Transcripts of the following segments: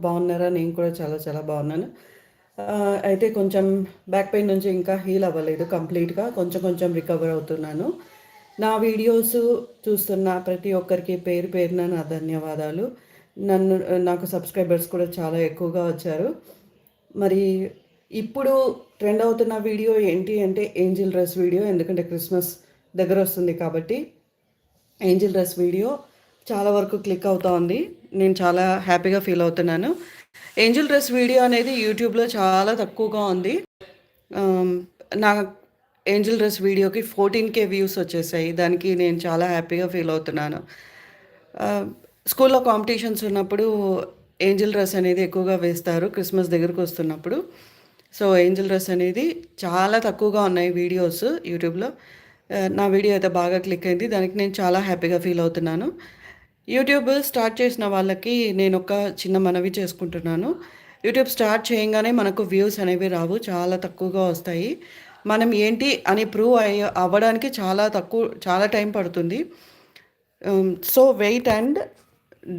బాగున్నారా? నేను కూడా చాలా చాలా బాగున్నాను. అయితే కొంచెం బ్యాక్ పెయిన్ నుంచి ఇంకా హీల్ అవ్వలేదు కంప్లీట్‌గా. కొంచెం కొంచెం రికవర్ అవుతున్నాను. నా వీడియోస్ చూస్తున్న ప్రతి ఒక్కరికి పేరు పేరున నా ధన్యవాదాలు. నన్ను నాకు సబ్స్క్రైబర్స్ కూడా చాలా ఎక్కువగా వచ్చారు. మరి ఇప్పుడు ట్రెండ్ అవుతున్న వీడియో ఏంటి అంటే ఏంజిల్ డ్రెస్ వీడియో. ఎందుకంటే క్రిస్మస్ దగ్గర వస్తుంది కాబట్టి ఏంజిల్ డ్రెస్ వీడియో చాలా వరకు క్లిక్ అవుతా ఉంది. నేను చాలా హ్యాపీగా ఫీల్ అవుతున్నాను. ఏంజల్ డ్రెస్ వీడియో అనేది యూట్యూబ్‌లో చాలా తక్కువగా ఉంది. నా ఏంజల్ డ్రెస్ వీడియోకి 14,000 వ్యూస్ వచ్చేసాయి. దానికి నేను చాలా హ్యాపీగా ఫీల్ అవుతున్నాను. స్కూల్‌లో కాంపిటీషన్స్ ఉన్నప్పుడు ఏంజల్ డ్రెస్ అనేది ఎక్కువగా వేస్తారు. క్రిస్మస్ దగ్గరకు వస్తున్నప్పుడు సో, ఏంజల్ డ్రెస్ అనేది చాలా తక్కువగా ఉన్నాయి వీడియోస్ యూట్యూబ్‌లో. నా వీడియో అయితే బాగా క్లిక్ అయింది. దానికి నేను చాలా హ్యాపీగా ఫీల్ అవుతున్నాను. యూట్యూబ్ స్టార్ట్ చేసిన వాళ్ళకి నేను ఒక చిన్న మనవి చేసుకుంటున్నాను. యూట్యూబ్ స్టార్ట్ చేయంగానే మనకు వ్యూస్ అనేవి రావు. చాలా తక్కువగా వస్తాయి. మనం ఏంటి అని ప్రూవ్ అయ్య అవ్వడానికి చాలా తక్కువ చాలా టైం పడుతుంది. So, wait and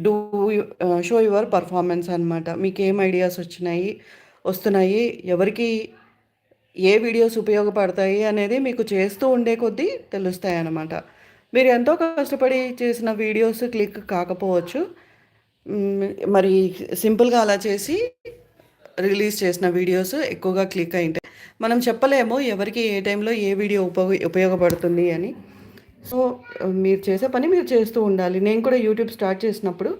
do you show your performance అనమాట. మీకు ఏం ఐడియాస్ వచ్చినాయి, వస్తున్నాయి, ఎవరికి ఏ వీడియోస్ ఉపయోగపడతాయి అనేది మీకు చేస్తూ ఉండే కొద్దీ తెలుస్తాయి అన్నమాట మీరు ఎంతో కష్టపడి చేసిన వీడియోస్ క్లిక్ కాకపోవచ్చు. మరి సింపుల్‌గా అలా చేసి రిలీజ్ చేసిన వీడియోస్ ఎక్కువగా క్లిక్ అయ్యుంటాయి. మనం చెప్పలేము ఎవరికి ఏ టైంలో ఏ వీడియో ఉపయోగ ఉపయోగపడుతుంది అని. సో, మీరు చేసే పని మీరు చేస్తూ ఉండాలి. నేను కూడా యూట్యూబ్ స్టార్ట్ చేసినప్పుడు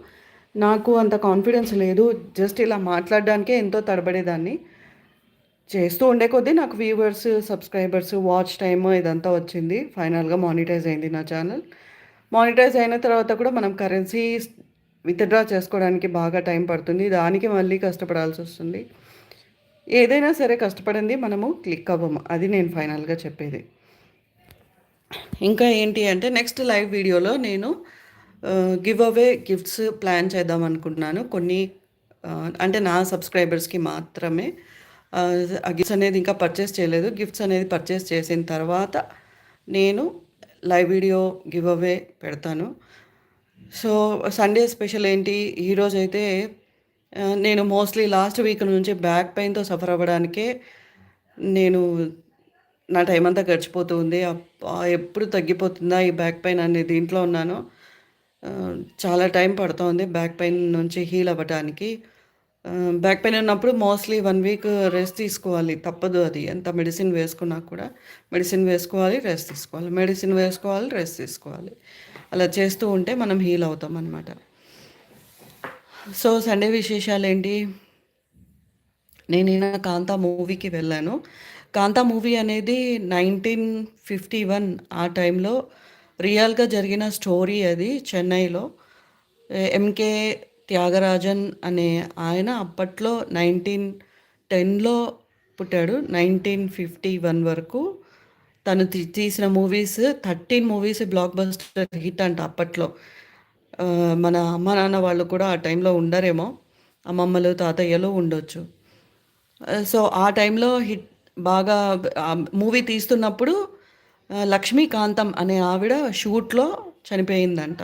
నాకు అంత కాన్ఫిడెన్స్ లేదు. జస్ట్ ఇలా మాట్లాడడానికే ఎంతో తడబడేదాన్ని. చేస్తూ ఉండే కొద్దీ నాకు వ్యూవర్స్, సబ్స్క్రైబర్స్, వాచ్ టైమ్ ఇదంతా వచ్చింది. ఫైనల్‌గా మానిటైజ్ అయింది నా ఛానల్. మానిటైజ్ అయిన తర్వాత కూడా మనం కరెన్సీ విత్‌డ్రా చేసుకోవడానికి బాగా టైం పడుతుంది. దానికి మళ్ళీ కష్టపడాల్సి వస్తుంది ఏదైనా సరే కష్టపడింది మనము క్లిక్ అవ్వము. అది నేను ఫైనల్‌గా చెప్పేది. ఇంకా ఏంటి అంటే నెక్స్ట్ లైవ్ వీడియోలో నేను గివ్ అవే గిఫ్ట్స్ ప్లాన్ చేద్దాం అనుకుంటున్నాను. కొన్ని అంటే నా సబ్స్క్రైబర్స్‌కి మాత్రమే. ఆ గిఫ్ట్స్ అనేది ఇంకా పర్చేస్ చేయలేదు. గిఫ్ట్స్ అనేది పర్చేస్ చేసిన తర్వాత నేను లైవ్ వీడియో గివ్ అవే పెడతాను. సో, సండే స్పెషల్ ఏంటి ఈరోజైతే అయితే నేను మోస్ట్‌లీ లాస్ట్ వీక్ నుంచి బ్యాక్ పెయిన్‌తో సఫర్ అవ్వడానికే నేను నా టైం అంతా గడిచిపోతూ ఉంది. ఎప్పుడు తగ్గిపోతుందా ఈ బ్యాక్ పెయిన్ అనే దీంట్లో ఉన్నాను. చాలా టైం పడుతోంది బ్యాక్ పెయిన్ నుంచి హీల్ అవ్వడానికి బ్యాక్ పెయిన్ ఉన్నప్పుడు మోస్ట్‌లీ వన్ వీక్ రెస్ట్ తీసుకోవాలి. తప్పదు అది. ఎంత మెడిసిన్ వేసుకున్నా కూడా మెడిసిన్ వేసుకోవాలి, రెస్ట్ తీసుకోవాలి. మెడిసిన్ వేసుకోవాలి, రెస్ట్ తీసుకోవాలి. అలా చేస్తూ ఉంటే మనం హీల్ అవుతామనమాట. సో, సండే విశేషాలు ఏంటి నేను కాంత 'కాంతా' మూవీకి వెళ్ళాను. 'కాంతా' మూవీ అనేది 1951 ఆ టైంలో రియల్‌గా జరిగిన స్టోరీ అది చెన్నైలో. ఎంకే త్యాగరాజన్ అనే ఆయన అప్పట్లో 1910లో పుట్టాడు. 1951 వరకు తను తీసిన movies 13 movies blockbuster hit అంట అప్పట్లో. మన అమ్మ, నాన్న వాళ్ళు కూడా ఆ టైంలో ఉండరేమో. అమ్మమ్మలు, తాతయ్యలు ఉండొచ్చు. సో, ఆ టైంలో హిట్ బాగా మూవీ తీస్తున్నప్పుడు లక్ష్మీకాంతం అనే ఆవిడ షూట్‌లో చనిపోయిందంట.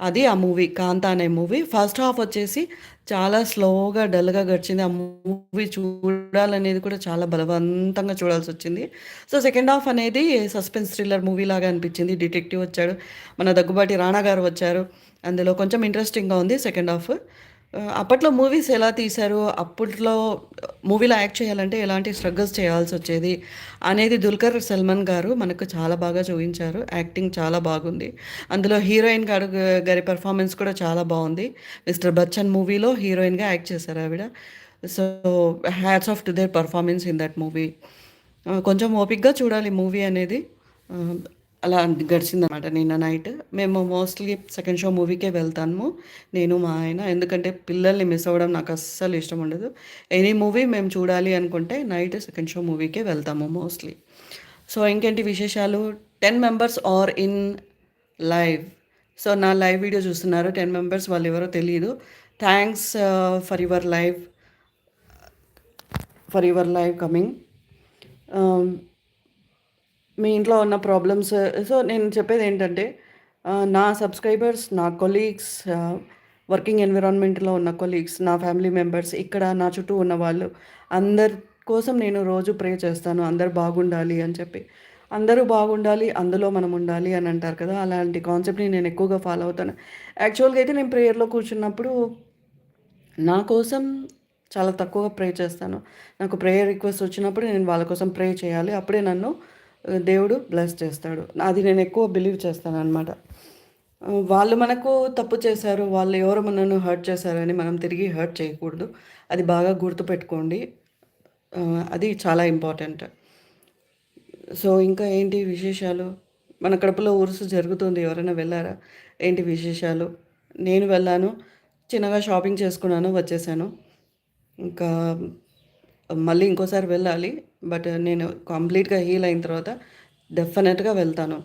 అది ఆ మూవీ 'కాంత' అనే మూవీ. ఫస్ట్ హాఫ్ వచ్చేసి చాలా స్లోగా, డల్‌గా గడిచింది. ఆ మూవీ చూడాలనేది కూడా చాలా బలవంతంగా చూడాల్సి వచ్చింది సో, సెకండ్ హాఫ్ అనేది సస్పెన్స్ థ్రిల్లర్ మూవీలాగా అనిపించింది. డిటెక్టివ్ వచ్చాడు. మన దగ్గుబాటి రానా గారు వచ్చారు. అందులో కొంచెం ఇంట్రెస్టింగ్‌గా ఉంది సెకండ్ హాఫ్. అప్పట్లో మూవీస్ ఎలా తీశారు? అప్పట్లో మూవీలో యాక్ట్ చేయాలంటే ఎలాంటి స్ట్రగుల్స్ చేయాల్సొచ్చేది అనేది 'దుల్కర్ సల్మాన్' గారు మనకు చాలా బాగా చూపించారు యాక్టింగ్ చాలా బాగుంది. అందులో హీరోయిన్ గారు గారి పెర్ఫార్మెన్స్ కూడా చాలా బాగుంది 'మిస్టర్ బచ్చన్' మూవీలో హీరోయిన్‌గా యాక్ట్ చేశారు ఆవిడ. So, hats off to their performance in that movie. కొంచెం ఓపిక్గా చూడాలి మూవీ అనేది. అలా గడిచిందనమాట నిన్న నైట్. మేము మోస్ట్‌లీ సెకండ్ షో మూవీకే వెళ్తాము. నేను, మా ఆయన. ఎందుకంటే పిల్లల్ని మిస్ అవ్వడం నాకు అస్సలు ఇష్టం ఉండదు. ఎనీ మూవీ మేము చూడాలి అనుకుంటే నైట్ సెకండ్ షో మూవీకే వెళ్తాము మోస్ట్‌లీ. సో, ఇంకేంటి విశేషాలు? 10 members are in live. So, నా లైవ్ వీడియో చూస్తున్నారు 10 మెంబర్స్ వాళ్ళు ఎవరో తెలియదు thanks for your live for your live coming. మీ ఇంట్లో ఉన్న ప్రాబ్లమ్స్ సో, నేను చెప్పేది ఏంటంటే నా సబ్స్క్రైబర్స్, నా కొలీగ్స్ వర్కింగ్ ఎన్విరాన్మెంట్లో ఉన్న కొలీగ్స్ నా ఫ్యామిలీ మెంబర్స్ ఇక్కడ నా చుట్టూ ఉన్న వాళ్ళు అందరి కోసం నేను రోజు ప్రే చేస్తాను. అందరు బాగుండాలి అని చెప్పి. అందరూ బాగుండాలి అందులో మనం ఉండాలి అని అంటారు కదా అలాంటి కాన్సెప్ట్ని నేను ఎక్కువగా ఫాలో అవుతాను. యాక్చువల్గా అయితే నేను ప్రేయర్లో కూర్చున్నప్పుడు నా కోసం చాలా తక్కువగా ప్రే చేస్తాను. నాకు ప్రేయర్ రిక్వెస్ట్ వచ్చినప్పుడు నేను వాళ్ళ కోసం ప్రే చేయాలి. అప్పుడే నన్ను దేవుడు బ్లెస్ చేస్తాడు. అది నేను ఎక్కువ బిలీవ్ చేస్తాను అనమాట వాళ్ళు మనకు తప్పు చేశారు వాళ్ళు ఎవరు మనను హర్ట్ చేశారని మనం తిరిగి హర్ట్ చేయకూడదు. అది బాగా గుర్తుపెట్టుకోండి అది చాలా ఇంపార్టెంట్ సో ఇంకా ఏంటి విశేషాలు? మన కడపలో ఉరుసు జరుగుతుంది ఎవరైనా వెళ్ళారా? ఏంటి విశేషాలు? నేను వెళ్ళాను చిన్నగా షాపింగ్ చేసుకున్నాను వచ్చేసాను. ఇంకా మళ్ళీ ఇంకోసారి వెళ్ళాలి. బట్ నేను కంప్లీట్గా హీల్ అయిన తర్వాత డెఫినెట్గా వెళ్తాను.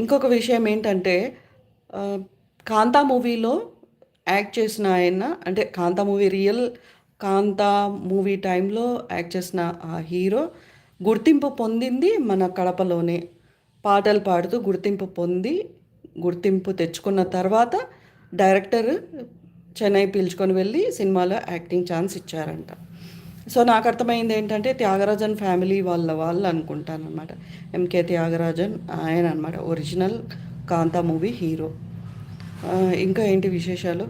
ఇంకొక విషయం ఏంటంటే కాంతా మూవీలో యాక్ట్ చేసిన ఆయన అంటే Kantha movie real Kantha movie టైంలో యాక్ట్ చేసిన ఆ హీరో గుర్తింపు పొందింది మన కడపలోనే. పాటలు పాడుతూ గుర్తింపు పొంది గుర్తింపు తెచ్చుకున్న తర్వాత డైరెక్టర్ చెన్నై పిలుచుకొని వెళ్ళి సినిమాలో యాక్టింగ్ ఛాన్స్ ఇచ్చారంట. సో నాకు అర్థమైంది ఏంటంటే త్యాగరాజన్ ఫ్యామిలీ వాళ్ళ వాళ్ళు అనుకుంటాను అనమాట ఎంకే త్యాగరాజన్ ఆయన అనమాట ఒరిజినల్ కాంతా మూవీ హీరో. ఇంకా ఏంటి విశేషాలు?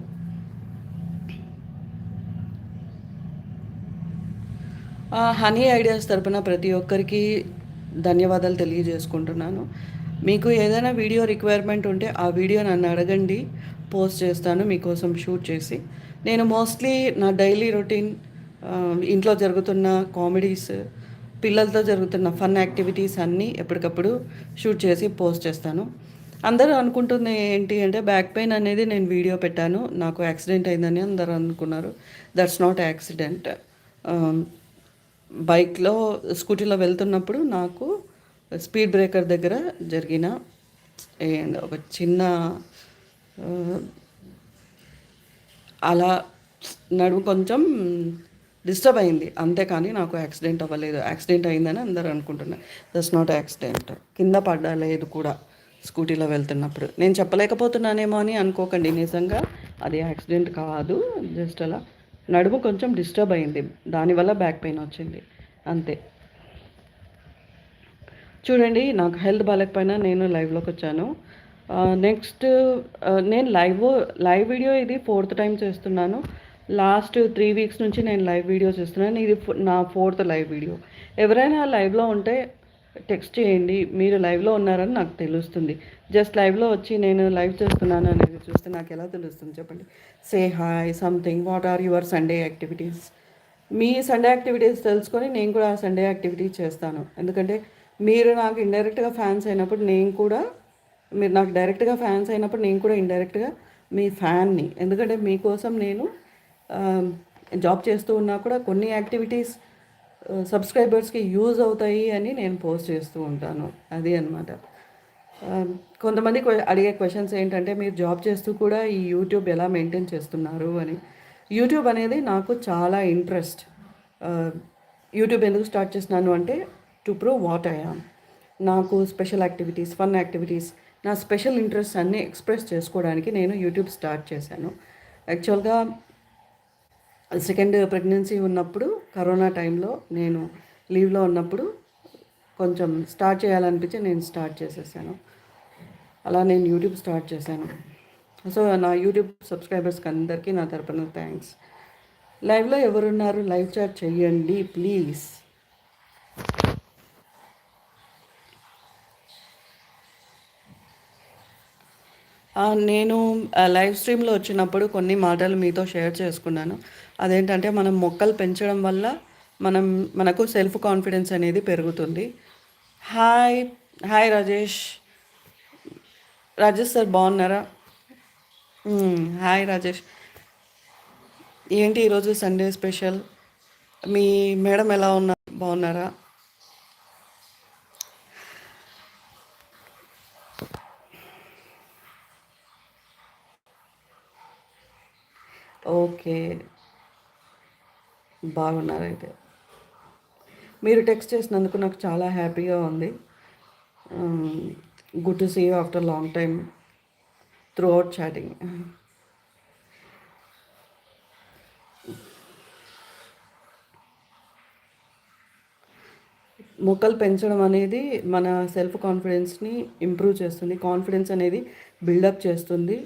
హనీ ఐడియాస్ తరపున ప్రతి ఒక్కరికి ధన్యవాదాలు తెలియజేసుకుంటున్నాను. మీకు ఏదైనా వీడియో రిక్వైర్మెంట్ ఉంటే ఆ వీడియో నన్ను అడగండి. పోస్ట్ చేస్తాను మీకోసం షూట్ చేసి. నేను మోస్ట్లీ నా డైలీ రొటీన్ ఇంట్లో జరుగుతున్న కామెడీస్ పిల్లలతో జరుగుతున్న ఫన్ యాక్టివిటీస్ అన్నీ ఎప్పటికప్పుడు షూట్ చేసి పోస్ట్ చేస్తాను. అందరూ అనుకుంటుంది ఏంటి అంటే బ్యాక్ పెయిన్ అనేది నేను వీడియో పెట్టాను నాకు యాక్సిడెంట్ అయిందని అందరూ అనుకున్నారు. దట్స్ నాట్ యాక్సిడెంట్ బైక్లో స్కూటీలో వెళ్తున్నప్పుడు నాకు స్పీడ్ బ్రేకర్ దగ్గర జరిగిన ఒక చిన్న అలా నడుము కొంచెం డిస్టర్బ్ అయింది. అంతేకాని నాకు యాక్సిడెంట్ అవ్వలేదు. యాక్సిడెంట్ అయిందని అందరూ అనుకుంటున్నారు. దట్స్ నాట్ యాక్సిడెంట్ కింద పడలేదు కూడా స్కూటీలో వెళ్తున్నప్పుడు. నేను చెప్పలేకపోతున్నానేమో అని అనుకోకండి. నిజంగా అది యాక్సిడెంట్ కాదు. జస్ట్ అలా నడుము కొంచెం డిస్టర్బ్ అయింది. దానివల్ల బ్యాక్ పెయిన్ వచ్చింది. అంతే. చూడండి నాకు హెల్త్ బాగాలేకపోయినా నేను లైవ్లోకి వచ్చాను. నెక్స్ట్ నేను లైవ్ లైవ్ వీడియో ఇది ఫోర్త్ టైం చేస్తున్నాను. లాస్ట్ త్రీ వీక్స్ నుంచి నేను లైవ్ వీడియో ఇస్తున్నాను ఇది నా ఫోర్త్ లైవ్ వీడియో. ఎవరైనా లైవ్లో ఉంటే టెక్స్ట్ చేయండి. మీరు లైవ్లో ఉన్నారని నాకు తెలుస్తుంది. జస్ట్ లైవ్లో వచ్చి నేను లైవ్ చేస్తున్నాను అనేది చూస్తే నాకు ఎలా తెలుస్తుంది చెప్పండి? Say hi something what are your Sunday activities me Sunday activities తెలుసుకొని నేను కూడా ఆ సండే యాక్టివిటీ చేస్తాను. ఎందుకంటే మీరు నాకు ఇండైరెక్ట్గా ఫ్యాన్స్ అయినప్పుడు నేను కూడా మీరు నాకు డైరెక్ట్గా ఫ్యాన్స్ అయినప్పుడు నేను కూడా ఇండైరెక్ట్గా మీ ఫ్యాన్ని ఎందుకంటే మీకోసం నేను జాబ్ చేస్తూ ఉన్నా కూడా కొన్ని యాక్టివిటీస్ సబ్స్క్రైబర్స్కి యూజ్ అవుతాయి అని నేను పోస్ట్ చేస్తూ ఉంటాను. అది అనమాట కొంతమంది అడిగే క్వశ్చన్స్ ఏంటంటే మీరు జాబ్ చేస్తూ కూడా ఈ యూట్యూబ్ ఎలా మెయింటైన్ చేస్తున్నారు అని. యూట్యూబ్ అనేది నాకు చాలా ఇంట్రెస్ట్. యూట్యూబ్ ఎందుకు స్టార్ట్ చేస్తున్నాను అంటే to prove what I am నాకు స్పెషల్ యాక్టివిటీస్ ఫన్ యాక్టివిటీస్ నా స్పెషల్ ఇంట్రెస్ట్ అన్నీ ఎక్స్ప్రెస్ చేసుకోవడానికి నేను యూట్యూబ్ స్టార్ట్ చేశాను. యాక్చువల్గా సెకండ్ ప్రెగ్నెన్సీ ఉన్నప్పుడు కరోనా టైంలో నేను లీవ్లో ఉన్నప్పుడు కొంచెం స్టార్ట్ చేయాలనిపించి నేను స్టార్ట్ చేసేసాను. అలా నేను యూట్యూబ్ స్టార్ట్ చేశాను. సో నా యూట్యూబ్ సబ్స్క్రైబర్స్కి అందరికీ నా తరపున థ్యాంక్స్ లైవ్లో ఎవరున్నారు? లైవ్ చాట్ చేయండి ప్లీజ్ నేను లైవ్ స్ట్రీమ్లో వచ్చినప్పుడు కొన్ని మాటలు మీతో షేర్ చేసుకున్నాను. అదేంటంటే మనం మొక్కలు పెంచడం వల్ల మనం మనకు సెల్ఫ్ కాన్ఫిడెన్స్ అనేది పెరుగుతుంది. Hi hi Rajesh Rajesh sir బాగున్నారా? Hmm, హాయ్ రాజేష్ ఏంటి ఈరోజు సండే స్పెషల్ మీ మేడం ఎలా ఉన్నారు బాగున్నారా? ఓకే బాగున్నారైతే. మీరు టెక్స్ట్ చేసినందుకు నాకు చాలా హ్యాపీగా ఉంది. Good to see after long time throughout chatting మొక్కలు పెంచడం అనేది మన సెల్ఫ్ కాన్ఫిడెన్స్ని ఇంప్రూవ్ చేస్తుంది. కాన్ఫిడెన్స్ అనేది బిల్డప్ చేస్తుంది.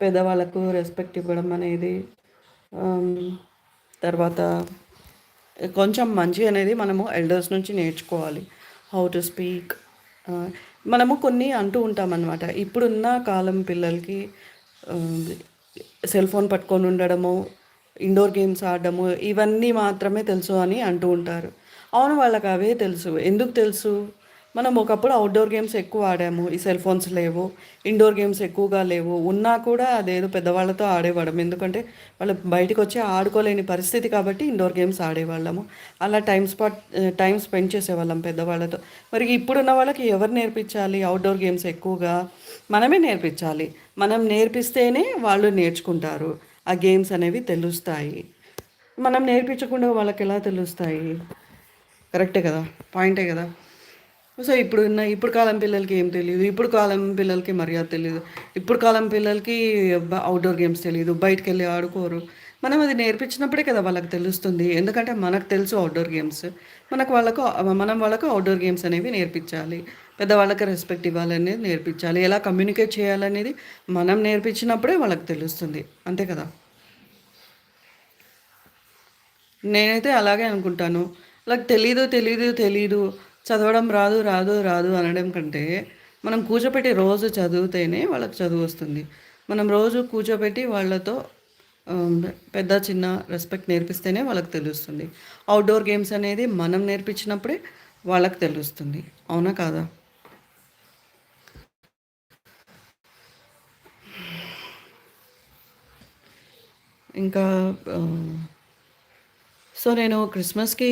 పెద్దవాళ్ళకు రెస్పెక్ట్ ఇవ్వడం అనేది తర్వాత కొంచెం మంచి అనేది మనము ఎల్డర్స్ నుంచి నేర్చుకోవాలి. హౌ టు స్పీక్ మనము కొన్ని అంటూ ఉంటాం అన్నమాట ఇప్పుడున్న కాలం పిల్లలకి సెల్ ఫోన్ పట్టుకొని ఉండడము ఇండోర్ గేమ్స్ ఆడడము ఇవన్నీ మాత్రమే తెలుసు అని అంటూ ఉంటారు. అవును వాళ్ళకి అవే తెలుసు. ఎందుకు తెలుసు? మనం ఒకప్పుడు అవుట్డోర్ గేమ్స్ ఎక్కువ ఆడాము. ఈ సెల్ ఫోన్స్ లేవు ఇండోర్ గేమ్స్ ఎక్కువగా లేవు. ఉన్నా కూడా అదేదో పెద్దవాళ్ళతో ఆడేవాళ్ళం. ఎందుకంటే వాళ్ళు బయటకు వచ్చి ఆడుకోలేని పరిస్థితి కాబట్టి ఇండోర్ గేమ్స్ ఆడేవాళ్ళము. అలా టైం స్పాట్ టైం స్పెండ్ చేసేవాళ్ళం పెద్దవాళ్ళతో. మరి ఇప్పుడున్న వాళ్ళకి ఎవరు నేర్పించాలి? అవుట్డోర్ గేమ్స్ ఎక్కువగా మనమే నేర్పించాలి. మనం నేర్పిస్తేనే వాళ్ళు నేర్చుకుంటారు. ఆ గేమ్స్ అనేవి తెలుస్తాయి. మనం నేర్పించకుండా వాళ్ళకి ఎలా తెలుస్తాయి? కరెక్టే కదా? పాయింటే కదా? సో ఇప్పుడు ఇప్పుడు కాలం పిల్లలకి ఏం తెలియదు ఇప్పుడు కాలం పిల్లలకి మర్యాద తెలియదు ఇప్పుడు కాలం పిల్లలకి అవుట్డోర్ గేమ్స్ తెలియదు బయటకు వెళ్ళి ఆడుకోరు. మనం అది నేర్పించినప్పుడే కదా వాళ్ళకి తెలుస్తుంది. ఎందుకంటే మనకు తెలుసు అవుట్డోర్ గేమ్స్ మనకు వాళ్ళకు మనం వాళ్ళకు అవుట్డోర్ గేమ్స్ అనేవి నేర్పించాలి. పెద్దవాళ్ళకి రెస్పెక్ట్ ఇవ్వాలనేది నేర్పించాలి. ఎలా కమ్యూనికేట్ చేయాలనేది మనం నేర్పించినప్పుడే వాళ్ళకి తెలుస్తుంది. అంతే కదా? నేనైతే అలాగే అనుకుంటాను. వాళ్ళకి తెలీదు తెలీదు తెలీదు చదవడం రాదు రాదు రాదు అనడం కంటే మనం కూర్చోపెట్టి రోజు చదివితేనే వాళ్ళకి చదువు వస్తుంది. మనం రోజు కూర్చోబెట్టి వాళ్ళతో పెద్ద చిన్న రెస్పెక్ట్ నేర్పిస్తేనే వాళ్ళకి తెలుస్తుంది. అవుట్డోర్ గేమ్స్ అనేది మనం నేర్పించినప్పుడే వాళ్ళకి తెలుస్తుంది. అవునా కాదా? ఇంకా సో నేను క్రిస్మస్కి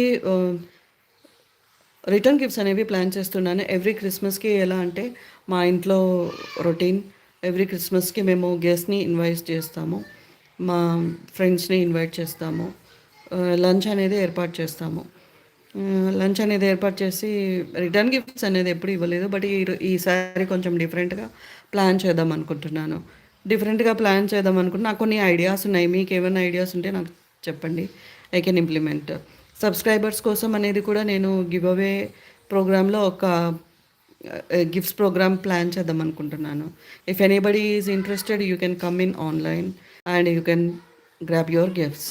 రిటర్న్ గిఫ్ట్స్ అనేవి ప్లాన్ చేస్తున్నాను. ఎవ్రీ క్రిస్మస్కి ఎలా అంటే మా ఇంట్లో రొటీన్ ఎవ్రీ క్రిస్మస్కి మేము గెస్ట్ని ఇన్వైట్ చేస్తాము. మా ఫ్రెండ్స్ని ఇన్వైట్ చేస్తాము. లంచ్ అనేది ఏర్పాటు చేస్తాము. లంచ్ అనేది ఏర్పాటు చేసి రిటర్న్ గిఫ్ట్స్ అనేది ఎప్పుడు ఇవ్వలేదు. బట్ ఈ ఈసారి కొంచెం డిఫరెంట్గా ప్లాన్ చేద్దాం అనుకుంటున్నాను. డిఫరెంట్గా ప్లాన్ చేద్దాం అనుకుంటున్నా. నాకు కొన్ని ఐడియాస్ ఉన్నాయి. మీకు ఏమైనా ఐడియాస్ ఉంటే నాకు చెప్పండి. I can implement. సబ్స్క్రైబర్స్ కోసం అనేది కూడా నేను గివ్ అవే ప్రోగ్రాంలో ఒక గిఫ్ట్స్ ప్రోగ్రామ్ ప్లాన్ చేద్దాం అనుకుంటున్నాను. If anybody is interested you can come in online and you can grab your gifts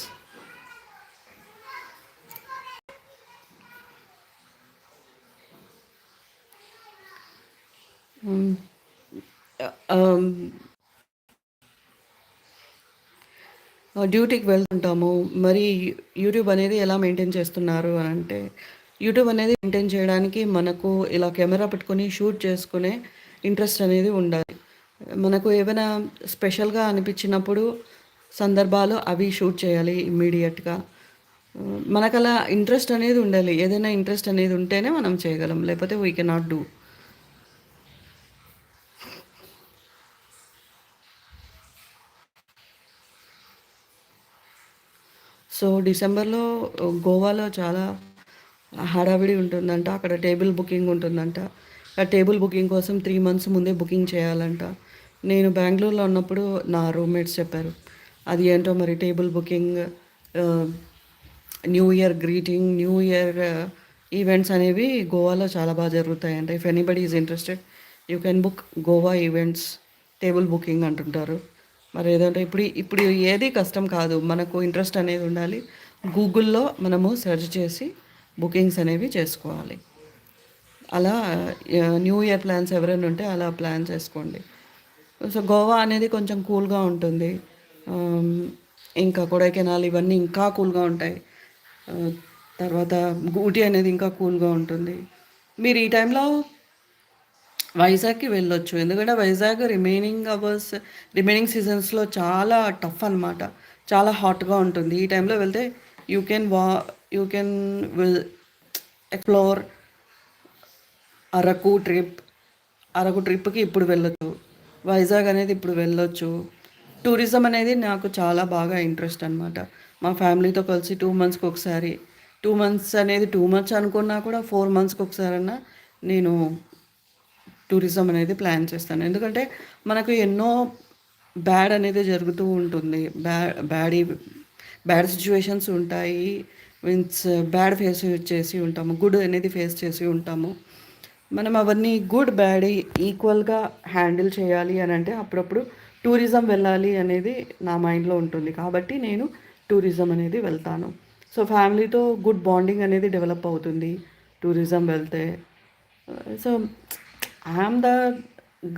డ్యూటీకి వెళ్తుంటాము. మరి యూట్యూబ్ అనేది ఎలా మెయింటైన్ చేస్తున్నారు అని అంటే యూట్యూబ్ అనేది మెయింటైన్ చేయడానికి మనకు ఇలా కెమెరా పెట్టుకొని షూట్ చేసుకునే ఇంట్రెస్ట్ అనేది ఉండాలి. మనకు ఏమైనా స్పెషల్గా అనిపించినప్పుడు సందర్భాలు అవి షూట్ చేయాలి ఇమ్మీడియట్గా. మనకు అలా ఇంట్రెస్ట్ అనేది ఉండాలి. ఏదైనా ఇంట్రెస్ట్ అనేది ఉంటేనే మనం చేయగలం. లేకపోతే వీ కెనాట్ డూ సో డిసెంబర్లో గోవాలో చాలా హడావిడి ఉంటుందంట. అక్కడ టేబుల్ బుకింగ్ ఉంటుందంట. ఆ టేబుల్ బుకింగ్ కోసం త్రీ మంత్స్ ముందే బుకింగ్ చేయాలంట. నేను బెంగళూరులో ఉన్నప్పుడు నా రూమ్మేట్స్ చెప్పారు. అది ఏంటో మరి table booking new year greeting new year events అనేవి గోవాలో చాలా బాగా జరుగుతాయంట. If anybody is interested you can book Goa events table booking అంటుంటారు. మరి ఏదంటే ఇప్పుడు ఇప్పుడు ఏది కష్టం కాదు. మనకు ఇంట్రెస్ట్ అనేది ఉండాలి. గూగుల్లో మనము సెర్చ్ చేసి బుకింగ్స్ అనేవి చేసుకోవాలి. అలా న్యూ ఇయర్ ప్లాన్స్ ఎవరైనా ఉంటే అలా ప్లాన్ చేసుకోండి. సో గోవా అనేది కొంచెం కూల్గా ఉంటుంది. ఇంకా కొడైకెనాల్ ఇవన్నీ ఇంకా కూల్గా ఉంటాయి. తర్వాత ఊటీ అనేది ఇంకా కూల్గా ఉంటుంది. మీరు ఈ టైంలో వైజాగ్కి వెళ్ళొచ్చు. ఎందుకంటే వైజాగ్ రిమైనింగ్ అవర్స్ రిమైనింగ్ సీజన్స్లో చాలా టఫ్ అనమాట చాలా హాట్గా ఉంటుంది. ఈ టైంలో వెళ్తే యూ కెన్ వా you can will explore Araku trip. Araku ట్రిప్కి ఇప్పుడు వెళ్ళొచ్చు. వైజాగ్ అనేది ఇప్పుడు వెళ్ళొచ్చు. టూరిజం అనేది నాకు చాలా బాగా ఇంట్రెస్ట్ అనమాట మా ఫ్యామిలీతో కలిసి టూ మంత్స్కి ఒకసారి టూ మంత్స్ అనేది టూ మంత్స్ అనుకున్నా కూడా ఫోర్ మంత్స్కి ఒకసారి అన్నా నేను టూరిజం అనేది ప్లాన్ చేస్తాను. ఎందుకంటే మనకు ఎన్నో బ్యాడ్ అనేది జరుగుతూ ఉంటుంది. బ్యాడ్ బ్యాడ్ బ్యాడ్ సిచ్యువేషన్స్ ఉంటాయి. మీన్స్ బ్యాడ్ ఫేస్ చేసి ఉంటాము. గుడ్ అనేది ఫేస్ చేసి ఉంటాము. మనం అవన్నీ గుడ్ బ్యాడ్ ఈక్వల్గా హ్యాండిల్ చేయాలి అని అంటే అప్పుడప్పుడు టూరిజం వెళ్ళాలి అనేది నా మైండ్లో ఉంటుంది. కాబట్టి నేను టూరిజం అనేది వెళ్తాను. సో ఫ్యామిలీతో గుడ్ బాండింగ్ అనేది డెవలప్ అవుతుంది టూరిజం వెళ్తే. So I'm the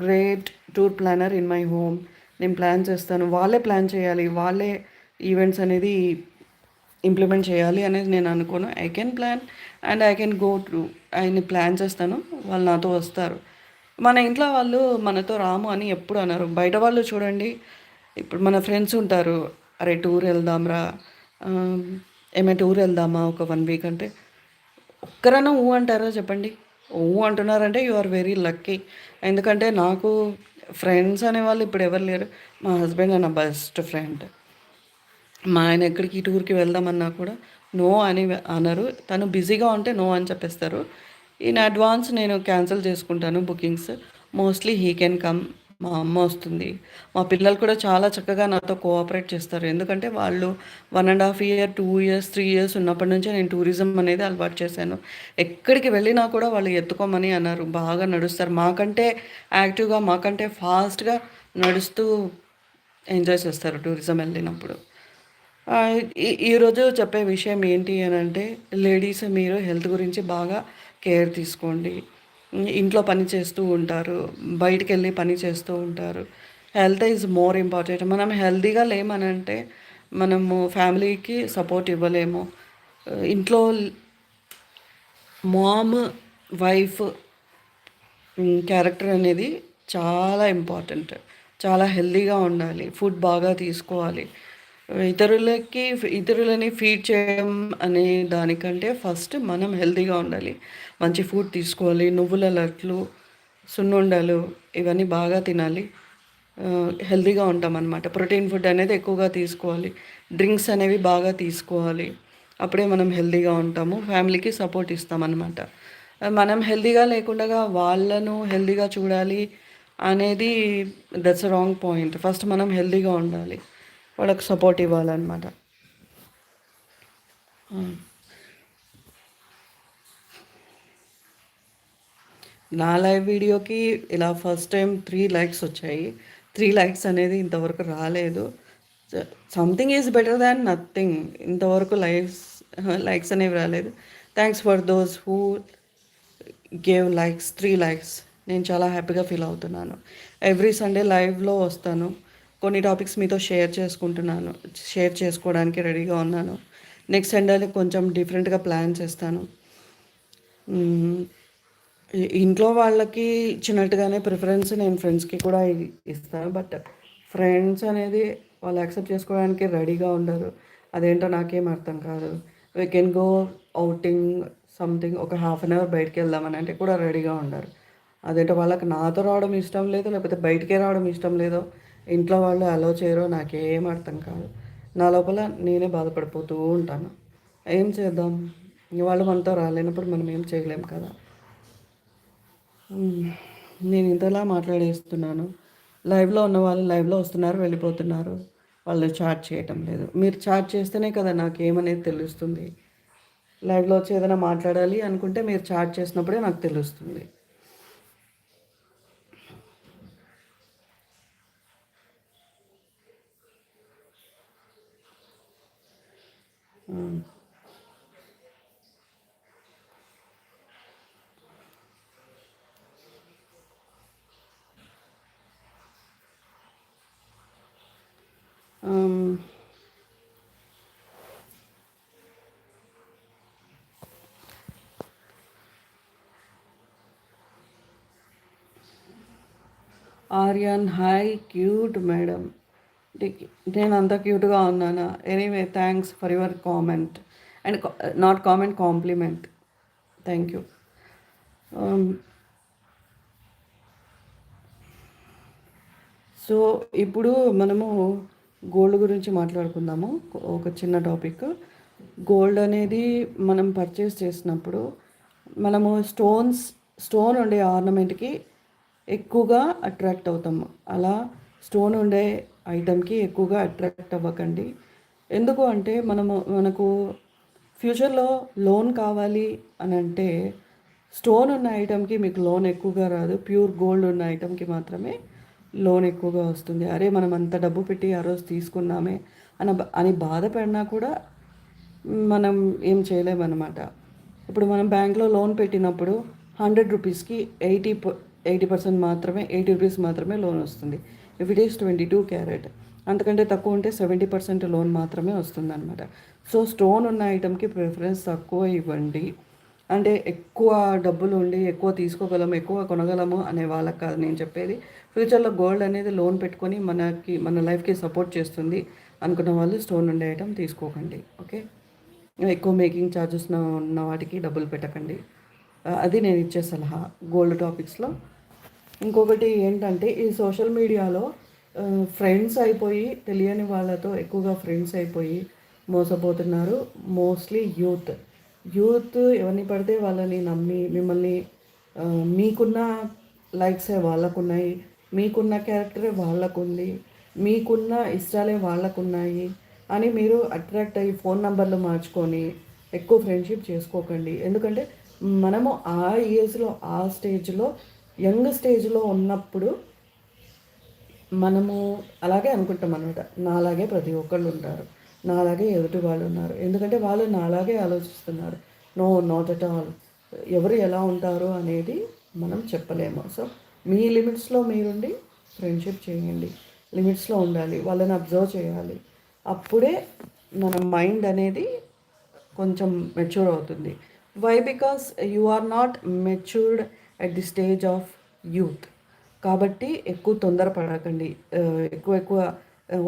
great tour planner in my home. నేను ప్లాన్ చేస్తాను. వాళ్ళే ప్లాన్ చేయాలి. వాళ్ళే ఈవెంట్స్ అనేది ఇంప్లిమెంట్ చేయాలి అనేది నేను అనుకోను. I can plan and I can go to ఆయన్ని ప్లాన్ చేస్తాను. వాళ్ళు నాతో వస్తారు. మన ఇంట్లో వాళ్ళు మనతో రాము అని ఎప్పుడు అన్నారు బయట వాళ్ళు చూడండి. ఇప్పుడు మన ఫ్రెండ్స్ ఉంటారు. అరే టూర్ వెళ్దాంరా. ఏమైనా టూర్ వెళ్దామా? ఒక వన్ వీక్ అంటే. ఒక్కరైనా ఊ అంటారా చెప్పండి? ఊ అంటున్నారంటే యు ఆర్ వెరీ లక్కీ. ఎందుకంటే నాకు ఫ్రెండ్స్ అనేవాళ్ళు ఇప్పుడు ఎవరు లేరు. మా హస్బెండ్ నా బెస్ట్ ఫ్రెండ్. మా ఆయన ఎక్కడికి టూర్కి వెళ్దామన్నా కూడా నో అని అనరు. తను బిజీగా ఉంటే నో అని చెప్పేస్తారు. ఇన్ అడ్వాన్స్ నేను క్యాన్సిల్ చేసుకుంటాను bookings. Mostly he can come మా అమ్మ వస్తుంది. మా పిల్లలు కూడా చాలా చక్కగా నాతో కోఆపరేట్ చేస్తారు. ఎందుకంటే వాళ్ళు one and half year two years three years ఉన్నప్పటి నుంచే నేను టూరిజం అనేది అలవాటు చేశాను. ఎక్కడికి వెళ్ళినా కూడా వాళ్ళు ఎత్తుకోమని అన్నారు. బాగా నడుస్తారు. మాకంటే యాక్టివ్గా మాకంటే ఫాస్ట్గా నడుస్తూ ఎంజాయ్ చేస్తారు టూరిజం వెళ్ళినప్పుడు. ఈరోజు చెప్పే విషయం ఏంటి అని అంటే లేడీస్ మీరు హెల్త్ గురించి బాగా కేర్ తీసుకోండి. ఇంట్లో పని చేస్తూ ఉంటారు బయటికి వెళ్ళి పని చేస్తూ ఉంటారు. Health is more important. మనం హెల్తీగా లేమనంటే మనము ఫ్యామిలీకి సపోర్ట్ ఇవ్వలేము. ఇంట్లో మామ్ వైఫ్ క్యారెక్టర్ అనేది చాలా ఇంపార్టెంట్. చాలా హెల్తీగా ఉండాలి. ఫుడ్ బాగా తీసుకోవాలి. ఇతరులకి ఇతరులని ఫీడ్ చేయడం అనే దానికంటే ఫస్ట్ మనం హెల్తీగా ఉండాలి. మంచి ఫుడ్ తీసుకోవాలి నువ్వుల లట్లు సున్నుండలు ఇవన్నీ బాగా తినాలి. హెల్తీగా ఉంటాం అనమాట ప్రోటీన్ ఫుడ్ అనేది ఎక్కువగా తీసుకోవాలి. డ్రింక్స్ అనేవి బాగా తీసుకోవాలి. అప్పుడే మనం హెల్తీగా ఉంటాము. ఫ్యామిలీకి సపోర్ట్ ఇస్తామన్నమాట మనం హెల్తీగా లేకుండా వాళ్ళను హెల్తీగా చూడాలి అనేది దట్స్ రాంగ్ పాయింట్ ఫస్ట్ మనం హెల్తీగా ఉండాలి. వాళ్ళకి సపోర్ట్ ఇవ్వాలన్నమాట. Hmm. నా లైవ్ వీడియోకి ఇలా ఫస్ట్ టైం త్రీ లైక్స్ వచ్చాయి. త్రీ లైక్స్ అనేది ఇంతవరకు రాలేదు. Something is better than nothing ఇంతవరకు లైక్స్ లైక్స్ అనేవి రాలేదు. Thanks for those who gave likes three likes నేను చాలా హ్యాపీగా ఫీల్ అవుతున్నాను. ఎవ్రీ సండే లైవ్లో వస్తాను. కొన్ని టాపిక్స్ మీతో షేర్ చేసుకుంటున్నాను షేర్ చేసుకోవడానికి రెడీగా ఉన్నాను. నెక్స్ట్ సండే కొంచెం డిఫరెంట్గా ప్లాన్ చేస్తాను. ఇంట్లో వాళ్ళకి ఇచ్చినట్టుగానే ప్రిఫరెన్స్ నేను ఫ్రెండ్స్కి కూడా ఇస్తాను. బట్ ఫ్రెండ్స్ అనేది వాళ్ళు యాక్సెప్ట్ చేసుకోవడానికి రెడీగా ఉండరు. అదేంటో నాకేం అర్థం కాదు. We can go outing something ఒక హాఫ్ అన్ అవర్ బయటికి వెళ్దామని అంటే కూడా రెడీగా ఉండరు. అదేంటో వాళ్ళకి నాతో రావడం ఇష్టం లేదు లేకపోతే బయటికే రావడం ఇష్టం లేదో. ఇంట్లో వాళ్ళు అలో చేయరో నాకేం అర్థం కాదు. నా లోపల నేనే బాధపడిపోతూ ఉంటాను. ఏం చేద్దాం? వాళ్ళు మనతో రాలేనప్పుడు మనం ఏం చేయలేం కదా. నేను ఇంతలా మాట్లాడేస్తున్నాను. లైవ్లో ఉన్న వాళ్ళు లైవ్లో వస్తున్నారు వెళ్ళిపోతున్నారు. వాళ్ళు చాట్ చేయటం లేదు. మీరు చాట్ చేస్తేనే కదా నాకు ఏమనేది తెలుస్తుంది లైవ్లో వచ్చి ఏదైనా మాట్లాడాలి అనుకుంటే మీరు చాట్ చేసినప్పుడే నాకు తెలుస్తుంది. ఆర్యన్ హాయ్ క్యూట్ మేడం నేను అంత క్యూట్గా ఉన్నానా? Anyway thanks for your comment and not comment compliment thank you so ఇప్పుడు మనము గోల్డ్ గురించి మాట్లాడుకుందాము. ఒక చిన్న టాపిక్ గోల్డ్ అనేది మనం పర్చేస్ చేసినప్పుడు మనము స్టోన్స్ స్టోన్ ఉండే ఆర్నమెంట్కి ఎక్కువగా అట్రాక్ట్ అవుతాము. అలా స్టోన్ ఉండే ఐటెంకి ఎక్కువగా అట్రాక్ట్ అవ్వకండి. ఎందుకు అంటే మనము మనకు ఫ్యూచర్లో లోన్ కావాలి అని అంటే స్టోన్ ఉన్న ఐటెంకి మీకు లోన్ ఎక్కువగా రాదు. ప్యూర్ గోల్డ్ ఉన్న ఐటెంకి మాత్రమే లోన్ ఎక్కువగా వస్తుంది. అరే మనం అంత డబ్బు పెట్టి ఆ రోజు తీసుకున్నామే అని అని బాధపడినా కూడా మనం ఏం చేయలేమన్నమాట. ఇప్పుడు మనం బ్యాంక్లో లోన్ పెట్టినప్పుడు హండ్రెడ్ రూపీస్కి ఎయిటీ ఎయిటీ పర్సెంట్ మాత్రమే ఎయిటీ రూపీస్ మాత్రమే లోన్ వస్తుంది. If it is twenty two carat అంతకంటే తక్కువ ఉంటే సెవెంటీ పర్సెంట్ లోన్ మాత్రమే వస్తుంది అనమాట సో స్టోన్ ఉన్న ఐటెంకి ప్రిఫరెన్స్ తక్కువ ఇవ్వండి. అంటే ఎక్కువ డబ్బులు ఉండి ఎక్కువ తీసుకోగలము ఎక్కువ కొనగలము అనే వాళ్ళకి కాదు నేను చెప్పేది. ఫ్యూచర్లో గోల్డ్ అనేది లోన్ పెట్టుకొని మనకి మన లైఫ్కి సపోర్ట్ చేస్తుంది అనుకున్న వాళ్ళు స్టోన్ ఉండే ఐటమ్ తీసుకోకండి. ఓకే ఎక్కువ మేకింగ్ ఛార్జెస్ ఉన్న వాటికి డబ్బులు పెట్టకండి. Uh, అది నేను ఇచ్చే సలహా. గోల్డ్ టాపిక్స్లో ఇంకొకటి ఏంటంటే ఈ సోషల్ మీడియాలో ఫ్రెండ్స్ అయిపోయి తెలియని వాళ్ళతో ఎక్కువగా ఫ్రెండ్స్ అయిపోయి మోసపోతున్నారు. మోస్ట్లీ యూత్ యూత్ ఎవరిని పడితే వాళ్ళని నమ్మి మిమ్మల్ని మీకున్న లైక్సే వాళ్ళకున్నాయి మీకున్న క్యారెక్టరే వాళ్ళకుంది మీకున్న ఇష్టాలే వాళ్ళకున్నాయి అని మీరు అట్రాక్ట్ అయ్యి ఫోన్ నెంబర్లు మార్చుకొని ఎక్కువ ఫ్రెండ్షిప్ చేసుకోకండి. ఎందుకంటే మనము ఆ ఏజ్లో ఆ స్టేజ్లో యంగ్ స్టేజ్లో ఉన్నప్పుడు మనము అలాగే అనుకుంటాం అనమాట నాలాగే ప్రతి ఒక్కళ్ళు ఉంటారు. నాలాగే ఎదుటి వాళ్ళు ఉన్నారు. ఎందుకంటే వాళ్ళు నాలాగే ఆలోచిస్తున్నారు. No not at all. ఎవరు ఎలా ఉంటారు? అనేది మనం చెప్పలేము. సో మీ లిమిట్స్లో మీరుండి ఫ్రెండ్షిప్ చేయండి. లిమిట్స్లో ఉండాలి. వాళ్ళని అబ్జర్వ్ చేయాలి. అప్పుడే మన మైండ్ అనేది కొంచెం మెచ్యూర్ అవుతుంది. Why? Because you are not matured at the stage of youth కాబట్టి ఎక్కువ తొందరపడకండి. ఎక్కువ ఎక్కువ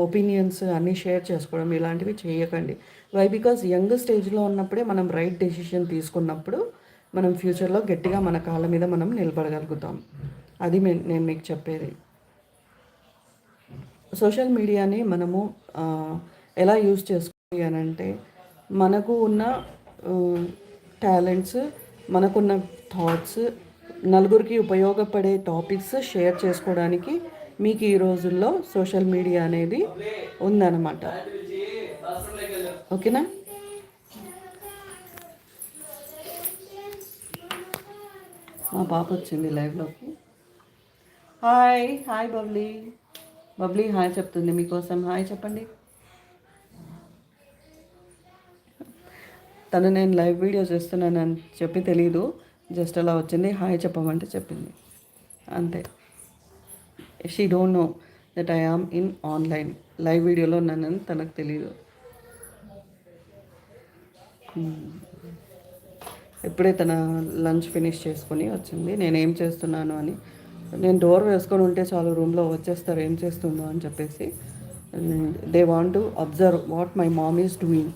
ఒపీనియన్స్ అన్నీ షేర్ చేసుకోవడం ఇలాంటివి చేయకండి. వై బికాస్ యంగ్ స్టేజ్లో ఉన్నప్పుడే మనం రైట్ డెసిషన్ తీసుకున్నప్పుడు మనం ఫ్యూచర్లో గట్టిగా మన కాళ్ళ మీద మనం నిలబడగలుగుతాం. అది నేను మీకు చెప్పేది. సోషల్ మీడియాని మనము ఎలా యూజ్ చేసుకోవాలి అని అంటే మనకు ఉన్న టాలెంట్స్ మనకున్న థాట్స్ నలుగురికి ఉపయోగపడే టాపిక్స్ షేర్ చేసుకోవడానికి మీకు ఈ రోజుల్లో సోషల్ మీడియా అనేది ఉందన్నమాట. ఓకేనా? మా పాప వచ్చింది లైవ్లోకి hi hi Bubbly. Bubbly hi చెప్తుంది మీకోసం. హాయ్ చెప్పండి. తను నేను లైవ్ వీడియో చేస్తున్నానని చెప్పి తెలీదు. జస్ట్ అలా వచ్చింది. హాయ్ చెప్పమంటే చెప్పింది. అంతే. She don't know that I am in online live వీడియోలో ఉన్నానని తనకు తెలియదు hmm. ఇప్పుడే తన లంచ్ ఫినిష్ చేసుకొని వచ్చింది. నేను ఏం చేస్తున్నాను అని. నేను డోర్ వేసుకొని ఉంటే చాలు రూమ్లో వచ్చేస్తారు ఏం చేస్తుందో అని చెప్పేసి. They want to observe what my mom is doing